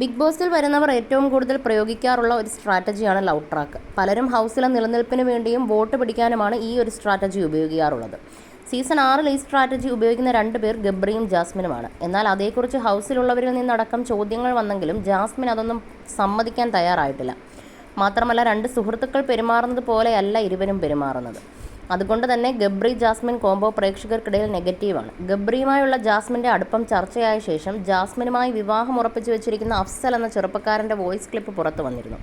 Big ബോസിൽ വരുന്നവർ ഏറ്റവും കൂടുതൽ പ്രയോഗിക്കാറുള്ള ഒരു സ്ട്രാറ്റജിയാണ് ലവ് ട്രാക്ക്. പലരും ഹൗസിലെ നിലനിൽപ്പിന് വേണ്ടിയും വോട്ട് പിടിക്കാനുമാണ് ഈ ഒരു സ്ട്രാറ്റജി ഉപയോഗിക്കാറുള്ളത്. സീസൺ ആറിൽ ഈ സ്ട്രാറ്റജി ഉപയോഗിക്കുന്ന രണ്ട് പേർ ഗബ്രിയും ജാസ്മിനുമാണ്. എന്നാൽ അതേക്കുറിച്ച് ഹൗസിലുള്ളവരിൽ നിന്നടക്കം ചോദ്യങ്ങൾ വന്നെങ്കിലും ജാസ്മിൻ അതൊന്നും സമ്മതിക്കാൻ തയ്യാറായിട്ടില്ല. മാത്രമല്ല രണ്ട് സുഹൃത്തുക്കൾ പെരുമാറുന്നത് പോലെയല്ല ഇരുവരും പെരുമാറുന്നത്. അതുകൊണ്ട് തന്നെ ഗബ്രി ജാസ്മിൻ കോംബോ പ്രേക്ഷകർക്കിടയിൽ നെഗറ്റീവാണ് ഗബ്രിയുമായുള്ള ജാസ്മിന്റെ അടുപ്പം ചർച്ചയായ ശേഷം ജാസ്മിനുമായി വിവാഹം ഉറപ്പിച്ചു വെച്ചിരിക്കുന്ന അഫ്സൽ എന്ന ചെറുപ്പക്കാരന്റെ വോയിസ് ക്ലിപ്പ് പുറത്തു വന്നിരുന്നു.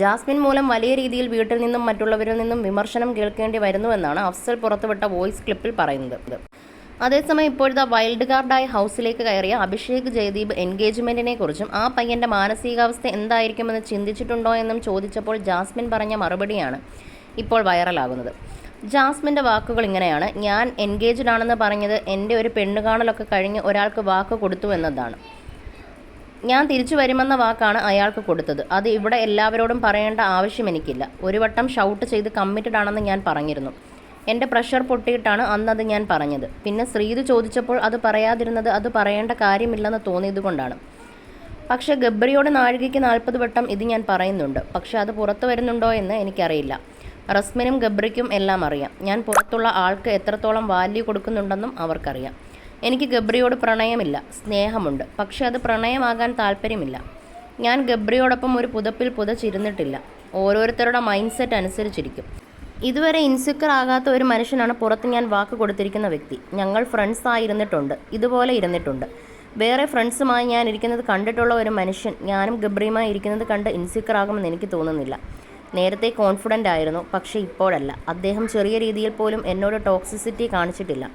ജാസ്മിൻ മൂലം വലിയ രീതിയിൽ വീട്ടിൽ നിന്നും മറ്റുള്ളവരിൽ നിന്നും വിമർശനം കേൾക്കേണ്ടി വരുന്നുവെന്നാണ് അഫ്സൽ പുറത്തുവിട്ട വോയിസ് ക്ലിപ്പിൽ പറയുന്നത്. അതേസമയം ഇപ്പോഴത്തെ വൈൽഡ് കാർഡായ ഹൗസിലേക്ക് കയറിയ അഭിഷേക് ജയദീപ് എൻഗേജ്മെന്റിനെ കുറിച്ചും ആ പയ്യന്റെ മാനസികാവസ്ഥ എന്തായിരിക്കുമെന്ന് ചിന്തിച്ചിട്ടുണ്ടോ എന്നും ചോദിച്ചപ്പോൾ ജാസ്മിൻ പറഞ്ഞ മറുപടിയാണ് ഇപ്പോൾ വൈറലാകുന്നത് ജാസ്മിന്റെ വാക്കുകൾ ഇങ്ങനെയാണ്. ഞാൻ എൻഗേജ്ഡ് ആണെന്ന് പറഞ്ഞത് എന്റെ ഒരു പെണ്ണ് കാണലൊക്കെ കഴിഞ്ഞ് ഒരാൾക്ക് വാക്ക് കൊടുത്തു എന്നതാണ്. ഞാൻ തിരിച്ചു വരുമെന്ന വാക്കാണ് അയാൾക്ക് കൊടുത്തത്. അത് ഇവിടെ എല്ലാവരോടും പറയേണ്ട ആവശ്യം എനിക്കില്ല. ഒരു വട്ടം ഷൗട്ട് ചെയ്ത് കമ്മിറ്റഡ് ആണെന്ന് ഞാൻ പറഞ്ഞിരുന്നു. എന്റെ പ്രഷർ പൊട്ടിയിട്ടാണ് അന്നത് ഞാൻ പറഞ്ഞത്. പിന്നെ ശ്രീതു ചോദിച്ചപ്പോൾ അത് പറയാതിരുന്നത് അത് പറയേണ്ട കാര്യമില്ലെന്ന് തോന്നിയത് കൊണ്ടാണ്. പക്ഷേ ഗബ്രിയോട് നാഴികയ്ക്ക് നാൽപ്പത് വട്ടം ഇത് ഞാൻ പറയുന്നുണ്ട്. പക്ഷേ അത് പുറത്തു വരുന്നുണ്ടോ എന്ന് എനിക്കറിയില്ല. റസ്മിനും ഗബ്രിക്കും എല്ലാം അറിയാം. ഞാൻ പുറത്തുള്ള ആൾക്ക് എത്രത്തോളം വാല്യൂ കൊടുക്കുന്നുണ്ടെന്നും അവർക്കറിയാം. എനിക്ക് ഗബ്രിയോട് പ്രണയമില്ല സ്നേഹമുണ്ട്. പക്ഷെ അത് പ്രണയമാകാൻ താല്പര്യമില്ല. ഞാൻ ഗബ്രിയോടൊപ്പം ഒരു പുതപ്പിൽ പുതച്ചിരുന്നിട്ടില്ല. ഓരോരുത്തരുടെ മൈൻഡ് സെറ്റ് അനുസരിച്ചിരിക്കും. ഇതുവരെ ഇൻസെക്യൂർ ആകാത്ത ഒരു മനുഷ്യനാണ് പുറത്ത് ഞാൻ വാക്ക് കൊടുത്തിരിക്കുന്ന വ്യക്തി. ഞങ്ങൾ ഫ്രണ്ട്സ് ആയിരുന്നിട്ടുണ്ട് ഇതുപോലെ ഇരുന്നിട്ടുണ്ട്. വേറെ ഫ്രണ്ട്സുമായി ഞാൻ ഇരിക്കുന്നത് കണ്ടിട്ടുള്ള ഒരു മനുഷ്യൻ ഞാനും ഗബ്രിയുമായി ഇരിക്കുന്നത് കണ്ട് ഇൻസെക്യൂർ ആകുമെന്ന് എനിക്ക് തോന്നുന്നില്ല. നേരത്തെ കോൺഫിഡന്റ് ആയിരുന്നു പക്ഷേ ഇപ്പോഴല്ല. അദ്ദേഹം ചെറിയ രീതിയിൽ പോലും എന്നോട് ടോക്സിസിറ്റി കാണിച്ചിട്ടില്ല.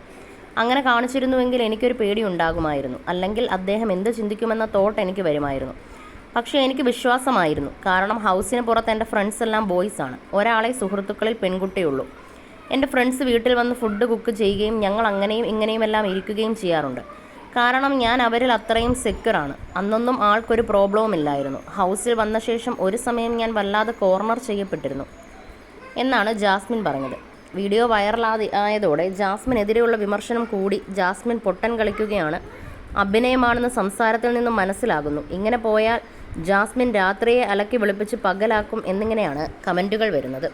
അങ്ങനെ കാണിച്ചിരുന്നുവെങ്കിൽ എനിക്കൊരു പേടി ഉണ്ടാകുമായിരുന്നു അല്ലെങ്കിൽ അദ്ദേഹം എന്ത് ചിന്തിക്കുമെന്ന തോട്ട് എനിക്ക് വരുമായിരുന്നു. പക്ഷേ എനിക്ക് വിശ്വാസമായിരുന്നു. കാരണം ഹൗസിന് പുറത്ത് എന്റെ ഫ്രണ്ട്സ് എല്ലാം ബോയ്സ് ആണ്. ഒരാളെ സുഹൃത്തുക്കളിൽ പെൺകുട്ടിയുള്ളൂ. എന്റെ ഫ്രണ്ട്സ് വീട്ടിൽ വന്ന് ഫുഡ് കുക്ക് ചെയ്യുകയും ഞങ്ങൾ അങ്ങനെയും ഇങ്ങനെയും എല്ലാം ഇരിക്കുകയും ചെയ്യാറുണ്ട്. കാരണം ഞാൻ അവരിൽ അത്രയും സെക്യൂറാണ് അന്നൊന്നും ആൾക്കൊരു പ്രോബ്ലവും ഇല്ലായിരുന്നു. ഹൗസിൽ വന്ന ശേഷം ഒരു സമയം ഞാൻ വല്ലാതെ കോർണർ ചെയ്യപ്പെട്ടിരുന്നു. എന്നാണ് ജാസ്മിൻ പറഞ്ഞത്. വീഡിയോ വൈറലാതി ആയതോടെ ജാസ്മിനെതിരെയുള്ള വിമർശനം കൂടി ജാസ്മിൻ പൊട്ടൻ കളിക്കുകയാണ് അഭിനയമാണെന്ന് സംസാരത്തിൽ നിന്നും മനസ്സിലാകുന്നു. ഇങ്ങനെ പോയാൽ ജാസ്മിൻ രാത്രിയെ അലക്കി വെളുപ്പിച്ച് പകലാക്കും എന്നിങ്ങനെയാണ് കമന്റുകൾ വരുന്നത്.